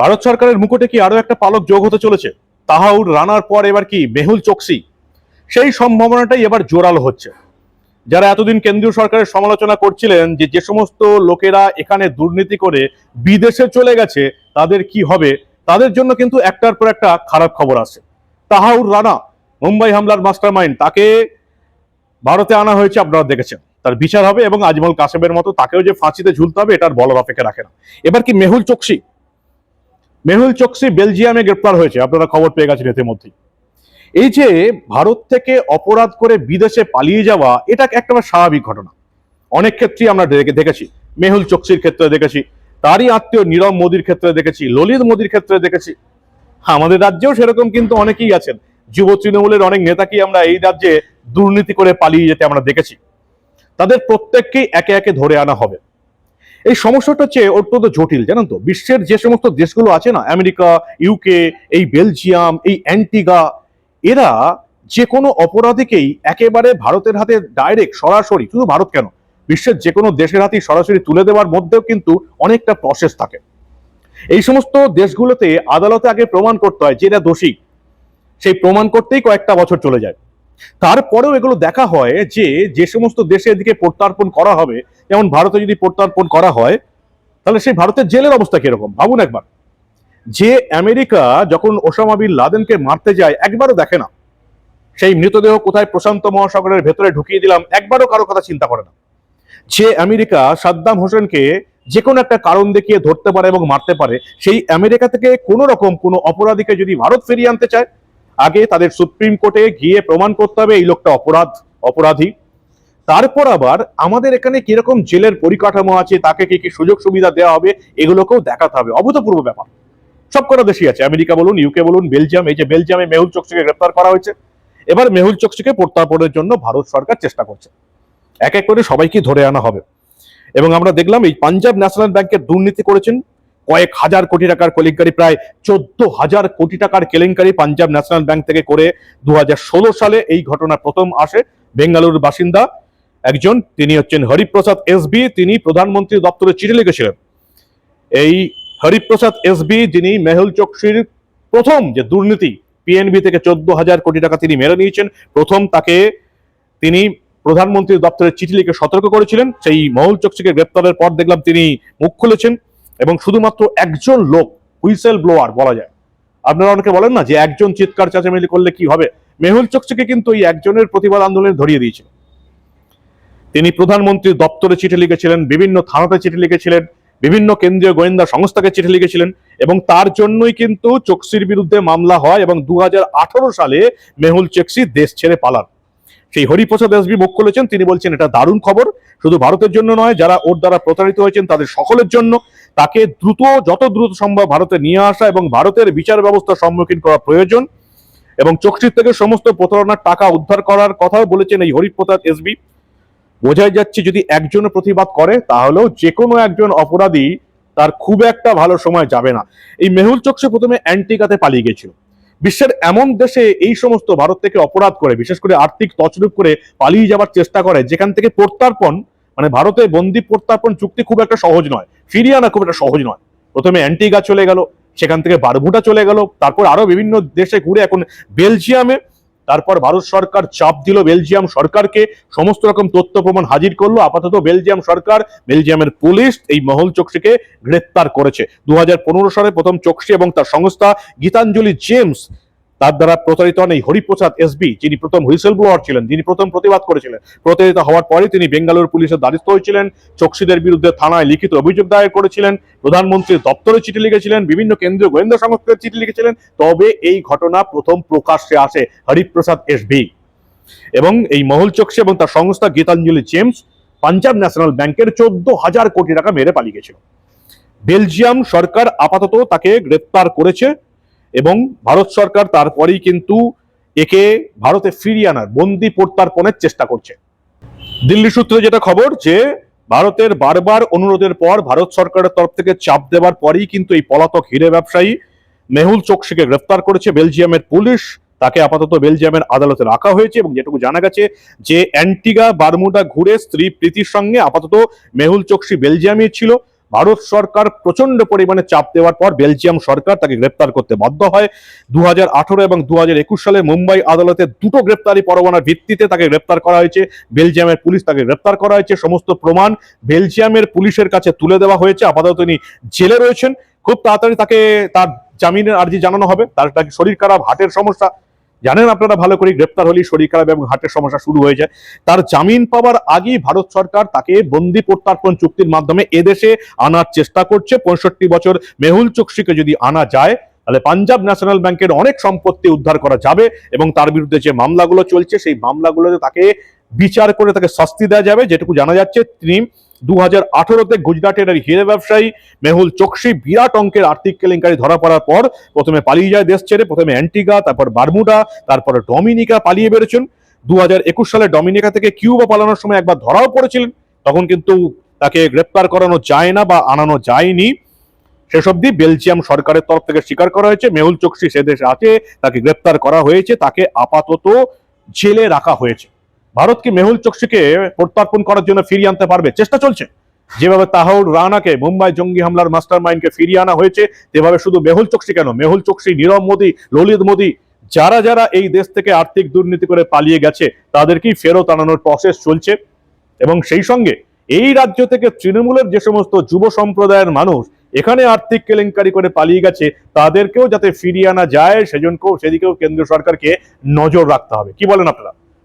ভারত সরকারের মুকুটে কি আরও একটা পালক যোগ হতে চলেছে? তাহাউর রানার পর এবার কি মেহুল চোকসি? সেই সম্ভাবনাটাই এবার জোরালো হচ্ছে। যারা এতদিন কেন্দ্রীয় সরকারের সমালোচনা করছিলেন যে যে সমস্ত লোকেরা এখানে দুর্নীতি করে বিদেশে চলে গেছে, তাদের কি হবে? তাদের জন্য কিন্তু একটার পর একটা খারাপ খবর আছে তাহাউর রানা, মুম্বাই হামলার মাস্টারমাইন্ড, তাকে ভারতে আনা হয়েছে আপনারা দেখেছেন। তার বিচার হবে এবং আজমল কাসেমের মতো তাকেও যে ফাঁসিতে ঝুলতে হবে, এটার বলার অপেক্ষা রাখে না। এবার কি মেহুল চোকসি মেহুল চোকসি বেলজিয়ামে গ্রেপ্তার হয়েছে। আপনারা খবর পেয়ে গেছেন এতে মধ্যেই। এই যে ভারত থেকে অপরাধ করে বিদেশে পালিয়ে যাওয়া, এটা একটা স্বাভাবিক ঘটনা। অনেক ক্ষেত্রেই আমরা দেখেছি। মেহুল চোকসির ক্ষেত্রে দেখেছি, তারই আত্মীয় নীরব মোদির ক্ষেত্রে দেখেছি, ললিত মোদির ক্ষেত্রে দেখেছি। আমাদের রাজ্যেও সেরকম কিন্তু অনেকেই আছেন। যুব তৃণমূলের অনেক নেতাকেই আমরা এই রাজ্যে দুর্নীতি করে পালিয়ে যেতে আমরা দেখেছি। তাদের প্রত্যেককেই একে একে ধরে আনা হবে। এই সমস্যাটা হচ্ছে অত্যন্ত জটিল, জানেন তো? বিশ্বের যে সমস্ত দেশগুলো আছে না, আমেরিকা ইউকে এই বেলজিয়াম, এই অ্যান্টিগা, এরা যে কোনো অপরাধীকেই একেবারে ভারতের হাতে ডাইরেক্ট সরাসরি, শুধু ভারত কেন, বিশ্বের যে কোনো দেশের হাতেই সরাসরি তুলে দেওয়ার মধ্যেও কিন্তু অনেকটা প্রসেস থাকে। এই সমস্ত দেশগুলোতে আদালতে আগে প্রমাণ করতে হয় যে এরা দোষী। সেই প্রমাণ করতেই কয়েকটা বছর চলে যায়। তারপরেও এগুলো দেখা হয় যে যে সমস্ত দেশে এদিকে প্রত্যার্পণ করা হবে যেমন ভারতে যদি প্রত্যার্পণ করা হয়, তাহলে সেই ভারতের জেলের অবস্থা কীরকম? ভাবুন একবার। যে আমেরিকা যখন ওসামা বিন লাদেনকে মারতে যায়, একবারও দেখে না। সেই মৃতদেহ কোথায় প্রশান্ত মহাসাগরের ভেতরে ঢুকিয়ে দিলাম, একবারও কারও কথা চিন্তা করে না। যে আমেরিকা সাদ্দাম হোসেনকে যে কোনো একটা কারণ দেখিয়ে ধরতে পারে এবং মারতে পারে, সেই আমেরিকা থেকে কোনো রকম কোনো অপরাধীকে যদি ভারত ফিরিয়ে আনতে চায়, আগে তাদের সুপ্রিম কোর্টে গিয়ে প্রমাণ করতে হবে এই লোকটা অপরাধ, অপরাধী। তারপর আবার আমাদের এখানে কীরকম জেলের পরিকাঠামো আছে, তাকে কি কি সুযোগ সুবিধা দেওয়া হবে, এগুলোকেও দেখাতে হবে। অভূতপূর্ব ব্যাপার। সব কটা দেশই আছে। আমেরিকা বলুন ইউকে বলুন, বেলজিয়াম, এই যে বেলজিয়ামে মেহুল চোকসিকে গ্রেপ্তার করা হয়েছে। এবার মেহুল চোকসিকে প্রত্যার্পণের জন্য ভারত সরকার চেষ্টা করছে। এক এক করে সবাইকে ধরে আনা হবে। এবং আমরা দেখলাম, এই পাঞ্জাব ন্যাশনাল ব্যাংকের দুর্নীতি করেছেন। কয়েক হাজার কোটি টাকার কেলেঙ্কারি, প্রায় চোদ্দ হাজার কোটি টাকার কেলেঙ্কারি পাঞ্জাব ন্যাশনাল ব্যাংক থেকে করে দু হাজার ষোলো সালে এই ঘটনা প্রথম আসে। বেঙ্গালুরুর বাসিন্দা একজন, তিনি হচ্ছেন হরিপ্রসাদ এসবি তিনি প্রধানমন্ত্রী দপ্তরে চিঠি লিখেছিলেন। এই হরিপ্রসাদ এসবি যিনি মেহুল চোকসির প্রথম যে দুর্নীতি পিএনবি থেকে চোদ্দ হাজার কোটি টাকা তিনি মেরে নিয়েছেন, প্রথম তাকে তিনি প্রধানমন্ত্রী দপ্তরে চিঠি লিখে সতর্ক করেছিলেন। সেই মহুল চোকসিকে গ্রেপ্তারের পর দেখলাম তিনি মুখ খুলেছেন এবং শুধুমাত্র একজন লোক, হুইসেল ব্লোয়ার বলা যায়। আপনারা অনেকে বলেন না যে একজন চিৎকার চেঁচামেচি করলে কি হবে? মেহুল চোকসিকে কিন্তু এই একজনের প্রতিবাদ আন্দোলনে ধরিয়ে দিয়েছিল। তিনি প্রধানমন্ত্রীর দপ্তরে চিঠি লিখেছিলেন, বিভিন্ন থানাতে চিঠি লিখেছিলেন, বিভিন্ন কেন্দ্রীয় গোয়েন্দা সংস্থাকে চিঠি লিখেছিলেন এবং তার জন্যই কিন্তু চোকসির বিরুদ্ধে মামলা হয় এবং দু হাজার আঠারো সালে মেহুল চোকসি দেশ ছেড়ে পালান। সেই হরিপ্রসাদ এসবি মুখ খুলেছেন, তিনি বলছেন, এটা দারুণ খবর। শুধু ভারতের জন্য নয়, যারা ওর দ্বারা প্রতারিত হয়েছেন তাদের সকলের জন্য। তাকে দ্রুত, যত দ্রুত সম্ভব ভারতে নিয়ে আসা এবং ভারতের বিচার ব্যবস্থার সম্মুখীন করা প্রয়োজন। এবং চোকসির থেকে সমস্ত প্রতারণার টাকা উদ্ধার করার কথাও বলেছেন এই হরিপ্রসাদ এসবি। বোঝাই যাচ্ছে যদি একজন প্রতিবাদ করে, তাহলেও যে কোনো একজন অপরাধী তার খুব একটা ভালো সময় যাবে না। এই মেহুল চোকসে প্রথমে অ্যান্টিকাতে পালিয়ে গেছিল। বিশ্বের এমন দেশে এই সমস্ত ভারত থেকে অপরাধ করে, বিশেষ করে আর্থিক তছরূপ করে পালিয়ে যাওয়ার চেষ্টা করে, যেখান থেকে প্রত্যার্পণ মানে ভারতে বন্দি প্রত্যার্পণ চুক্তি খুব একটা সহজ নয়, ফিরিয়ে আনা খুব একটা সহজ নয়। প্রথমে অ্যান্টিগা চলে গেল, সেখান থেকে বারভুটা চলে গেল, তারপর আরও বিভিন্ন দেশে ঘুরে এখন বেলজিয়ামে তারপর ভারত সরকার চাপ দিল বেলজিয়াম সরকারকে, সমস্ত রকম তথ্য প্রমাণ হাজির করল, আপাতত বেলজিয়াম সরকার, বেলজিয়ামের পুলিশ এই মহল চোকসিকে গ্রেপ্তার করেছে। দু হাজার পনেরো সালে প্রথম চোকসি এবং তার সংস্থা গীতাঞ্জলি জেমস তার দ্বারা প্রতারিত হন এই হরিপ্রসাদ এসবি যিনি প্রথম হুইসেল ব্লোয়ার ছিলেন, যিনি প্রথম প্রতিবাদ করেছিলেন। প্রতারিত হওয়ার পরে তিনি বেঙ্গালুরু পুলিশের দ্বারস্থ হয়েছিলেন, চোকসিদের বিরুদ্ধে থানায় লিখিত অভিযোগ দায়ের করেছিলেন, প্রধানমন্ত্রীর দপ্তরে চিঠি লিখেছিলেন, বিভিন্ন কেন্দ্রীয় গোয়েন্দা সংস্থার চিঠি লিখেছিলেন, তবে এই ঘটনা প্রথম প্রকাশ্যে আসে হরিপ্রসাদ এসবি এবং এই মহল চোকসি এবং তার সংস্থা গীতাঞ্জলি জেমস পাঞ্জাব ন্যাশনাল ব্যাংকের চোদ্দ হাজার কোটি টাকা মেরে পালিয়ে গেছিল। বেলজিয়াম সরকার আপাতত তাকে গ্রেপ্তার করেছে এবং ভারত সরকার তারপরেই কিন্তু একে ভারতে ফিরিয়ে আনার, বন্দি প্রত্যার্পণের চেষ্টা করছে। দিল্লি সূত্রে যেটা খবর যে, ভারতের বারবার অনুরোধের পর ভারত সরকারের তরফ থেকে চাপ দেওয়ার পরেই কিন্তু এই পলাতক হিরে ব্যবসায়ী মেহুল চোকসিকে গ্রেফতার করেছে বেলজিয়ামের পুলিশ। তাকে আপাতত বেলজিয়ামের আদালতে রাখা হয়েছে এবং যেটুকু জানা গেছে যে, অ্যান্টিগা বারমুডা ঘুরে স্ত্রী প্রীতির সঙ্গে আপাতত মেহুল চোকসি বেলজিয়ামে ছিল। ভারত সরকার প্রচণ্ড পরিমাণে চাপ দেওয়ার পর বেলজিয়াম সরকার তাকে গ্রেপ্তার করতে বাধ্য হয়। দু হাজার আঠারো এবং দু হাজার একুশ সালে মুম্বাই আদালতে দুটো গ্রেপ্তারি পরোয়ানার ভিত্তিতে তাকে গ্রেপ্তার করা হয়েছে। বেলজিয়ামের পুলিশ তাকে গ্রেপ্তার করা হয়েছে। সমস্ত প্রমাণ বেলজিয়ামের পুলিশের কাছে তুলে দেওয়া হয়েছে। আপাতত তিনি জেলে রয়েছেন। খুব তাড়াতাড়ি তাকে তার জামিনের আর্জি জানানো হবে। তার শরীর খারাপ, হার্টের সমস্যা। জানেন আপনারা ভালো করে গ্রেপ্তার হলেই শরীর খারাপ এবং হার্টের সমস্যা শুরু হয়ে যায় তার জামিন পাওয়ার আগেই ভারত সরকার তাকে বন্দি প্রত্যার্পণ চুক্তির মাধ্যমে এদেশে আনার চেষ্টা করছে। পঁয়ষট্টি বছর মেহুল চোকসিকে যদি আনা যায়, তাহলে পাঞ্জাব ন্যাশনাল ব্যাংকের অনেক সম্পত্তি উদ্ধার করা যাবে এবং তার বিরুদ্ধে যে মামলাগুলো চলছে, সেই মামলাগুলোতে তাকে বিচার করে তাকে শাস্তি দেওয়া যাবে, যেটুকু জানা যাচ্ছে, তিনি দু হাজার আঠারোতে গুজরাটের এই হিরে ব্যবসায়ী মেহুল চোকসি, বিরাট অঙ্কের আর্থিক কেলেঙ্কারি ধরা পড়ার পর প্রথমে পালিয়ে যায় দেশ ছেড়ে, প্রথমে অ্যান্টিগা, তারপর বারমুডা, তারপর ডমিনিকা পালিয়ে বেরোছেন দু হাজার একুশ সালে ডমিনিকা থেকে কিউবা পালানোর সময় একবার ধরাও পড়েছিলেন, তখন কিন্তু তাকে গ্রেপ্তার করানো যায় না বা আনানো যায়নি। শেষ অব্দি বেলজিয়াম সরকারের তরফ থেকে স্বীকার করা হয়েছে, মেহুল চোকসি সে দেশে আছে, তাকে গ্রেপ্তার করা হয়েছে, তাকে আপাতত জেলে রাখা হয়েছে। ভারত কি মেহুল চোকসিকে প্রত্যার্পণ করার জন্য ফিরিয়ে আনতে পারবে। চেষ্টা চলছে। যেভাবে তাহাউর রানাকে মুম্বাই জঙ্গি হামলার মাস্টার মাইন্ডকে ফিরিয়ে আনা হয়েছে, তেভাবে শুধু মেহুল চোকসি কেন? মেহুল চোকসি, নীরব মোদী, ললিত মোদী, যারা যারা এই দেশ থেকে আর্থিক দুর্নীতি করে পালিয়ে গেছে, তাদেরকেই ফেরত আনানোর প্রসেস চলছে। এবং সেই সঙ্গে এই রাজ্য থেকে তৃণমূলের যে সমস্ত যুব সম্প্রদায়ের মানুষ এখানে আর্থিক কেলেঙ্কারি করে পালিয়ে গেছে, তাদেরকেও যাতে ফিরিয়ে আনা যায় সেজনকেও সেদিকেও কেন্দ্রীয় সরকারকে নজর রাখতে হবে। কি বলেন আপনারা?